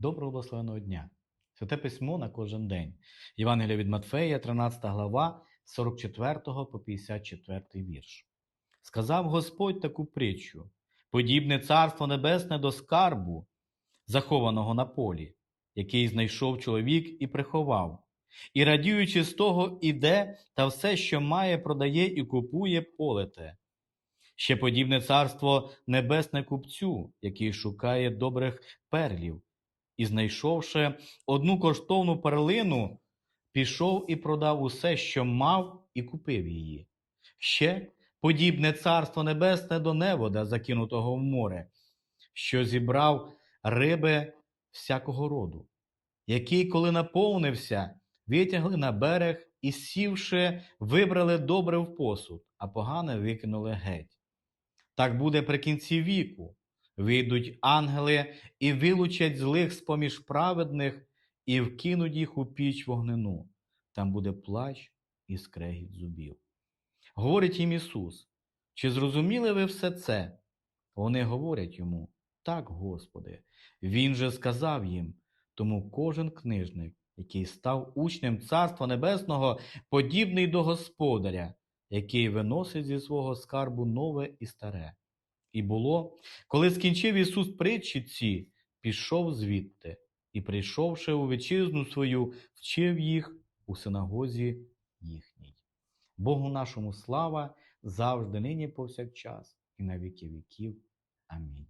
Доброго благословеного дня! Святе письмо на кожен день. Євангелія від Матфея, 13 глава, 44 по 54 вірш. Сказав Господь таку притчу: подібне царство небесне до скарбу, захованого на полі, який знайшов чоловік і приховав. І радіючи з того, іде та все, що має, продає і купує полете. Ще подібне царство небесне купцю, який шукає добрих перлів, і, знайшовши одну коштовну перлину, пішов і продав усе, що мав, і купив її. Ще подібне царство небесне до невода, закинутого в море, що зібрав риби всякого роду, який, коли наповнився, витягли на берег і, сівши, вибрали добре в посуд, а погане викинули геть. Так буде при кінці віку. Вийдуть ангели і вилучать злих з-поміж праведних і вкинуть їх у піч вогнену. Там буде плач і скрегіт зубів. Говорить їм Ісус, чи зрозуміли ви все це? Вони говорять йому, так, Господи. Він же сказав їм, тому кожен книжник, який став учнем Царства Небесного, подібний до Господаря, який виносить зі свого скарбу нове і старе. І було, коли скінчив Ісус притчі ці, пішов звідти, і, прийшовши у вітчизну свою, вчив їх у синагозі їхній. Богу нашому слава завжди, нині повсякчас, і на віки віків. Амінь.